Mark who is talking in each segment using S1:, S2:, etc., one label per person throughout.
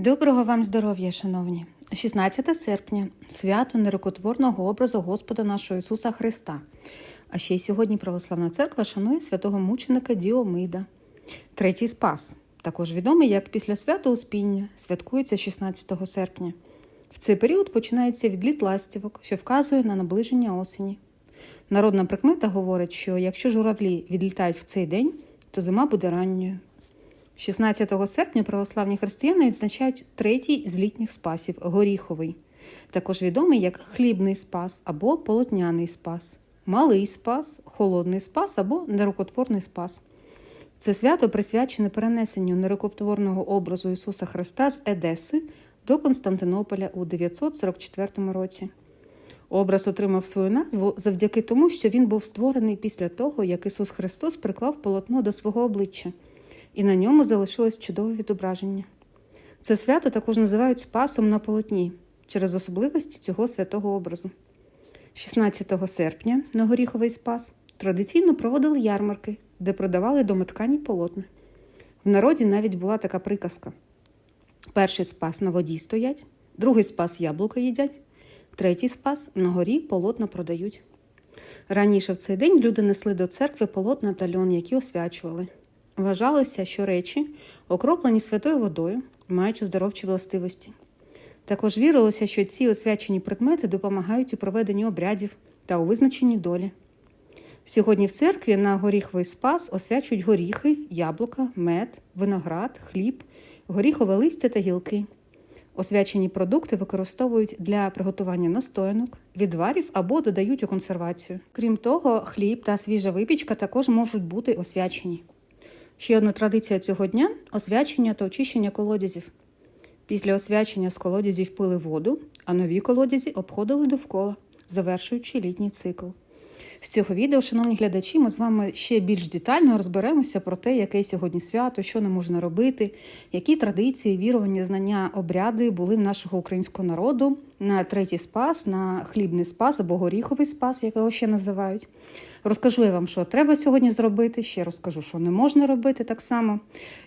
S1: Доброго вам здоров'я, шановні! 16 серпня свято нерукотворного образу Господа нашого Ісуса Христа. А ще й сьогодні Православна Церква шанує святого мученика Діомида. Третій Спас, також відомий як після свято Успіння, святкується 16 серпня. В цей період починається відліт ластівок, що вказує на наближення осені. Народна прикмета говорить, що якщо журавлі відлітають в цей день, то зима буде ранньою. 16 серпня православні християни відзначають третій з літніх спасів горіховий, також відомий як хлібний спас або полотняний спас, малий спас, холодний спас або нерукотворний спас. Це свято присвячене перенесенню нерукотворного образу Ісуса Христа з Едеси до Константинополя у 944 році. Образ отримав свою назву завдяки тому, що він був створений після того, як Ісус Христос приклав полотно до свого обличчя і на ньому залишилось чудове відображення. Це свято також називають Спасом на полотні через особливості цього святого образу. 16 серпня на Горіховий Спас традиційно проводили ярмарки, де продавали домоткані полотна. В народі навіть була така приказка: перший спас на воді стоять, другий спас яблука їдять, третій спас на горі полотна продають. Раніше в цей день люди несли до церкви полотна та льон, які освячували. Вважалося, що речі, окроплені святою водою, мають оздоровчі властивості. Також вірилося, що ці освячені предмети допомагають у проведенні обрядів та у визначенні долі. Сьогодні в церкві на горіховий спас освячують горіхи, яблука, мед, виноград, хліб, горіхове листя та гілки. Освячені продукти використовують для приготування настоянок, відварів або додають у консервацію. Крім того, хліб та свіжа випічка також можуть бути освячені. Ще одна традиція цього дня освячення та очищення колодязів. Після освячення з колодязів пили воду, а нові колодязі обходили довкола, завершуючи літній цикл. З цього відео, шановні глядачі, ми з вами ще більш детально розберемося про те, яке сьогодні свято, що не можна робити, які традиції, вірування, знання, обряди були в нашого українського народу на третій спас, на хлібний спас або горіховий спас, як його ще називають. Розкажу я вам, що треба сьогодні зробити. Ще розкажу, що не можна робити так само.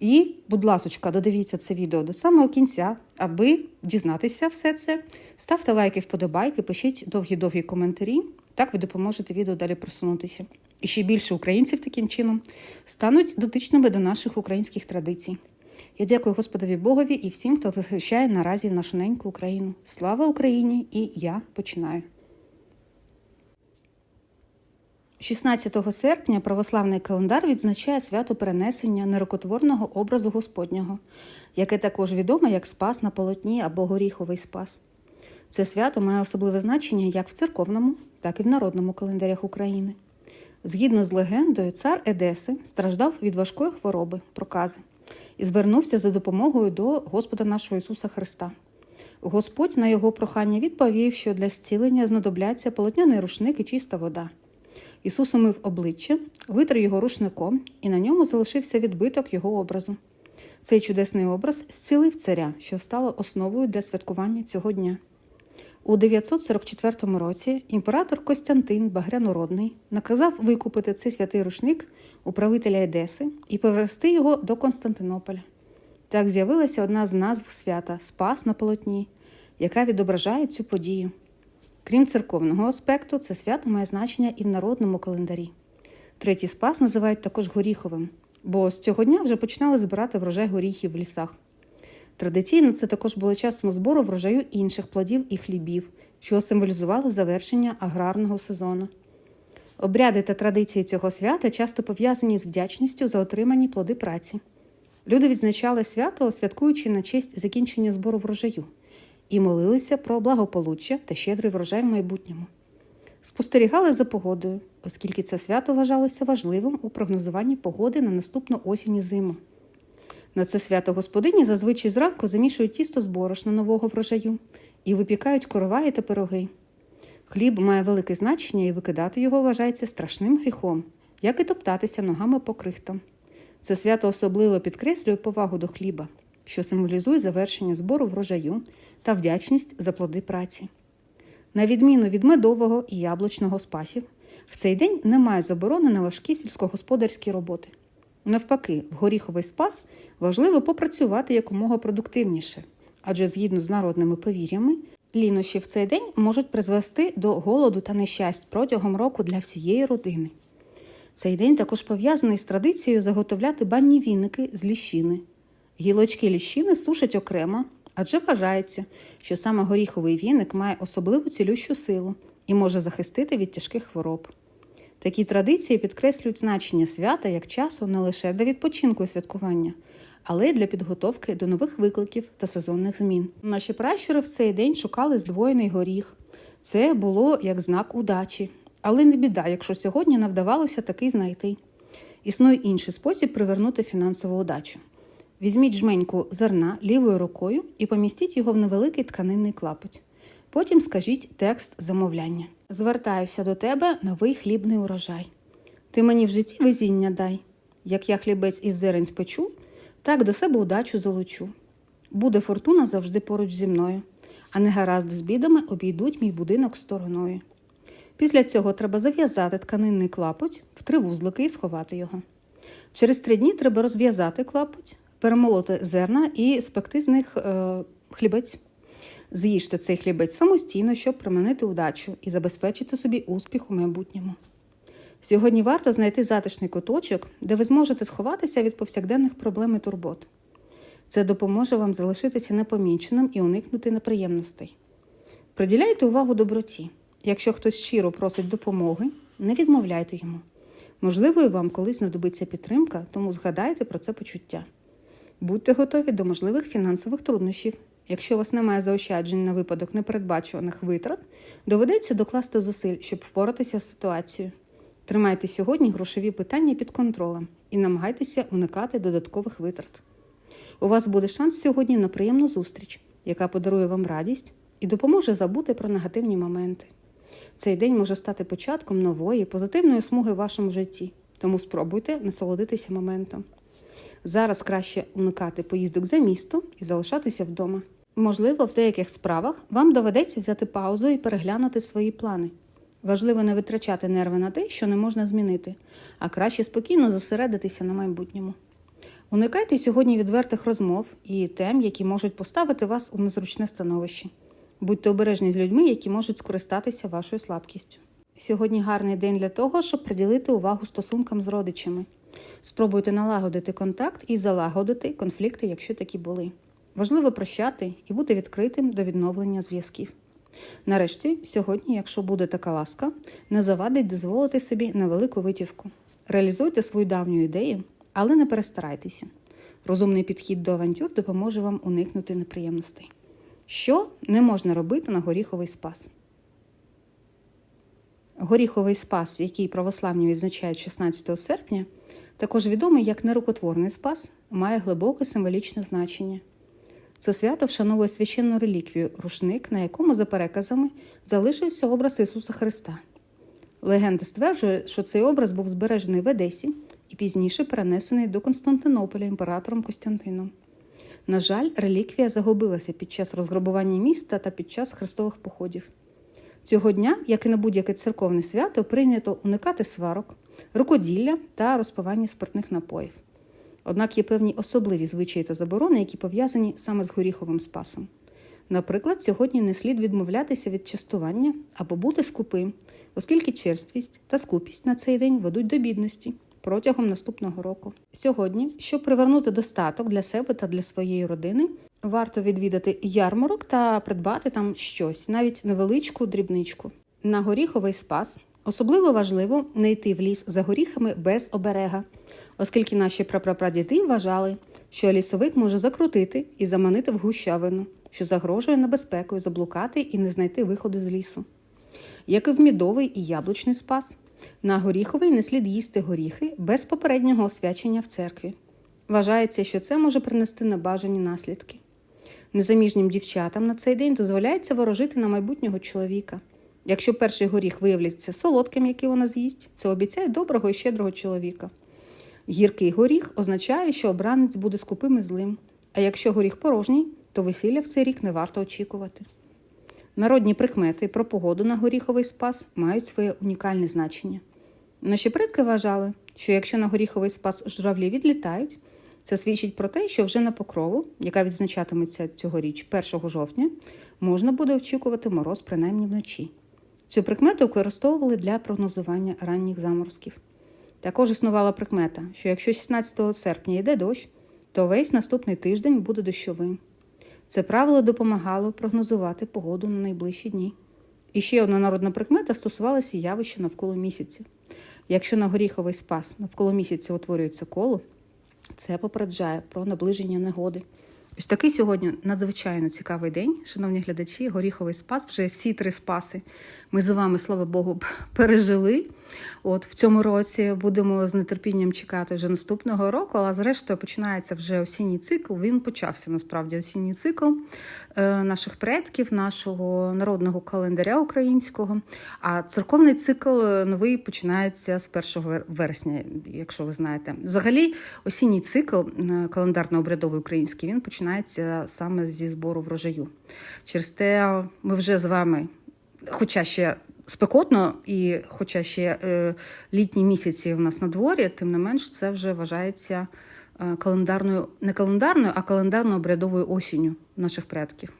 S1: І, будь ласочка, додивіться це відео до самого кінця, аби дізнатися все це. Ставте лайки, вподобайки, пишіть довгі-довгі коментарі. Так ви допоможете відео далі просунутися. І ще більше українців таким чином стануть дотичними до наших українських традицій. Я дякую Господові Богові і всім, хто захищає наразі нашу неньку Україну. Слава Україні! І я починаю. 16 серпня православний календар відзначає свято перенесення нерукотворного образу Господнього, яке також відоме як Спас на полотні або горіховий спас. Це свято має особливе значення як в церковному, так і в народному календарях України. Згідно з легендою, цар Едеси страждав від важкої хвороби, прокази, і звернувся за допомогою до Господа нашого Ісуса Христа. Господь на його прохання відповів, що для зцілення знадобляться полотняний рушник і чиста вода. Ісус умив обличчя, витер його рушником, і на ньому залишився відбиток його образу. Цей чудесний образ зцілив царя, що стало основою для святкування цього дня. У 944 році імператор Костянтин Багрянородний наказав викупити цей святий рушник у правителя Едеси і привезти його до Константинополя. Так з'явилася одна з назв свята Спас на полотні, яка відображає цю подію. Крім церковного аспекту, це свято має значення і в народному календарі. Третій спас називають також горіховим, бо з цього дня вже починали збирати врожай горіхів в лісах. Традиційно це також було часом збору врожаю інших плодів і хлібів, що символізувало завершення аграрного сезону. Обряди та традиції цього свята часто пов'язані з вдячністю за отримані плоди праці. Люди відзначали свято, святкуючи на честь закінчення збору врожаю, і молилися про благополуччя та щедрий врожай в майбутньому. Спостерігали за погодою, оскільки це свято вважалося важливим у прогнозуванні погоди на наступну осінь і зиму. На це свято господині зазвичай зранку замішують тісто з борошна нового врожаю і випікають короваї та пироги. Хліб має велике значення і викидати його вважається страшним гріхом, як і топтатися ногами по крихтам. Це свято особливо підкреслює повагу до хліба, що символізує завершення збору врожаю та вдячність за плоди праці. На відміну від медового і яблучного спасів, в цей день немає заборони на важкі сільськогосподарські роботи. Навпаки, в горіховий спас важливо попрацювати якомога продуктивніше, адже згідно з народними повір'ями, лінощі в цей день можуть призвести до голоду та нещасть протягом року для всієї родини. Цей день також пов'язаний з традицією заготовляти банні віники з ліщини. Гілочки ліщини сушать окремо, адже вважається, що саме горіховий віник має особливу цілющу силу і може захистити від тяжких хвороб. Такі традиції підкреслюють значення свята як часу не лише для відпочинку і святкування, але й для підготовки до нових викликів та сезонних змін. Наші пращури в цей день шукали здвоєний горіх. Це було як знак удачі, але не біда, якщо сьогодні не вдавалося такий знайти. Існує інший спосіб привернути фінансову удачу. Візьміть жменьку зерна лівою рукою і помістіть його в невеликий тканинний клапоть. Потім скажіть текст замовляння. Звертаюся до тебе новий хлібний урожай. Ти мені в житті везіння дай. Як я хлібець із зерень спечу, так до себе удачу залучу. Буде фортуна завжди поруч зі мною, а негаразди з бідами обійдуть мій будинок стороною. Після цього треба зав'язати тканинний клапоть в три вузлики і сховати його. Через три дні треба розв'язати клапоть, перемолоти зерна і спекти з них е, хлібець. З'їжте цей хлібець самостійно, щоб приманити удачу і забезпечити собі успіх у майбутньому. Сьогодні варто знайти затишний куточок, де ви зможете сховатися від повсякденних проблем і турбот. Це допоможе вам залишитися непоміченим і уникнути неприємностей. Приділяйте увагу доброті. Якщо хтось щиро просить допомоги, не відмовляйте йому. Можливо, і вам колись знадобиться підтримка, тому згадайте про це почуття. Будьте готові до можливих фінансових труднощів. Якщо у вас немає заощаджень на випадок непередбачуваних витрат, доведеться докласти зусиль, щоб впоратися з ситуацією. Тримайте сьогодні грошові питання під контролем і намагайтеся уникати додаткових витрат. У вас буде шанс сьогодні на приємну зустріч, яка подарує вам радість і допоможе забути про негативні моменти. Цей день може стати початком нової, позитивної смуги в вашому житті, тому спробуйте насолодитися моментом. Зараз краще уникати поїздок за місто і залишатися вдома. Можливо, в деяких справах вам доведеться взяти паузу і переглянути свої плани. Важливо не витрачати нерви на те, що не можна змінити, а краще спокійно зосередитися на майбутньому. Уникайте сьогодні відвертих розмов і тем, які можуть поставити вас у незручне становище. Будьте обережні з людьми, які можуть скористатися вашою слабкістю. Сьогодні гарний день для того, щоб приділити увагу стосункам з родичами. Спробуйте налагодити контакт і залагодити конфлікти, якщо такі були. Важливо прощати і бути відкритим до відновлення зв'язків. Нарешті, сьогодні, якщо буде така ласка, не завадить дозволити собі невелику витівку. Реалізуйте свою давню ідею, але не перестарайтеся. Розумний підхід до авантюр допоможе вам уникнути неприємностей. Що не можна робити на горіховий спас? Горіховий спас, який православні відзначають 16 серпня, також відомий як нерукотворний спас, має глибоке символічне значення. Це свято вшановує священну реліквію рушник, на якому, за переказами, залишився образ Ісуса Христа. Легенда стверджує, що цей образ був збережений в Одесі і пізніше перенесений до Константинополя імператором Костянтином. На жаль, реліквія загубилася під час розграбування міста та під час хрестових походів. Цього дня, як і на будь-яке церковне свято, прийнято уникати сварок, рукоділля та розпивання спиртних напоїв. Однак є певні особливі звичаї та заборони, які пов'язані саме з горіховим спасом. Наприклад, сьогодні не слід відмовлятися від частування або бути скупим, оскільки черствість та скупість на цей день ведуть до бідності протягом наступного року. Сьогодні, щоб привернути достаток для себе та для своєї родини, варто відвідати ярмарок та придбати там щось, навіть невеличку дрібничку. На горіховий спас особливо важливо не йти в ліс за горіхами без оберега, оскільки наші прапрапрадіди вважали, що лісовик може закрутити і заманити в гущавину, що загрожує небезпекою заблукати і не знайти виходу з лісу. Як і в мідовий і яблучний спас, на горіховий не слід їсти горіхи без попереднього освячення в церкві. Вважається, що це може принести небажані наслідки. Незаміжнім дівчатам на цей день дозволяється ворожити на майбутнього чоловіка. Якщо перший горіх виявляться солодким, який вона з'їсть, це обіцяє доброго і щедрого чоловіка. Гіркий горіх означає, що обранець буде скупим і злим, а якщо горіх порожній, то весілля в цей рік не варто очікувати. Народні прикмети про погоду на горіховий спас мають своє унікальне значення. Наші предки вважали, що якщо на горіховий спас журавлі відлітають, Це свідчить про те, що вже на покрову, яка відзначатиметься цьогоріч 1 жовтня, можна буде очікувати мороз принаймні вночі. Цю прикмету використовували для прогнозування ранніх заморозків. Також існувала прикмета, що якщо 16 серпня йде дощ, то весь наступний тиждень буде дощовим. Це правило допомагало прогнозувати погоду на найближчі дні. І ще одна народна прикмета стосувалася явища навколо місяця. Якщо на горіховий спас навколо місяця утворюється коло, це попереджає про наближення негоди. Ось такий сьогодні надзвичайно цікавий день, шановні глядачі. Горіховий спас. Вже всі три спаси ми з вами, слава Богу, пережили. От в цьому році будемо з нетерпінням чекати вже наступного року. Але зрештою починається вже осінній цикл. Він почався насправді осінній цикл е, наших предків, нашого народного календаря українського. А церковний цикл е, новий починається з 1 вересня, якщо ви знаєте. Взагалі, осінній цикл е, календарно-обрядовий український він починається саме зі збору врожаю. Через те ми вже з вами, хоча ще спекотно, і хоча ще е, літні місяці у нас на дворі, тим не менш, це вже вважається е, календарною, не календарною, а календарно-обрядовою осінню наших предків.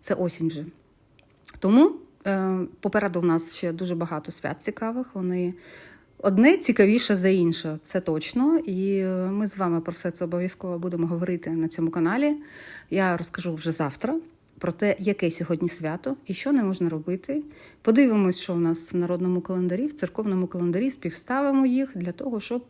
S1: Це осінь вже. Тому е, попереду в нас ще дуже багато свят цікавих. Вони одне цікавіше за інше, це точно. І е, ми з вами про все це обов'язково будемо говорити на цьому каналі. Я розкажу вже завтра про те, яке сьогодні свято і що не можна робити. Подивимось, що у нас в народному календарі, в церковному календарі співставимо їх для того, щоб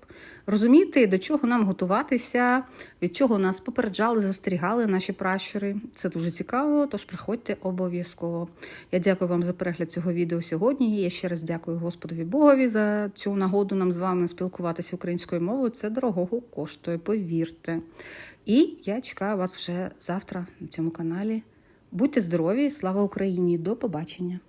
S1: розуміти, до чого нам готуватися, від чого нас попереджали, застерігали наші пращури. Це дуже цікаво, тож приходьте обов'язково. Я дякую вам за перегляд цього відео сьогодні. Я ще раз дякую Господові Богові за цю нагоду нам з вами спілкуватися українською мовою. Це дорогого коштує, повірте. І я чекаю вас вже завтра на цьому каналі. Будьте здорові, слава Україні! До побачення!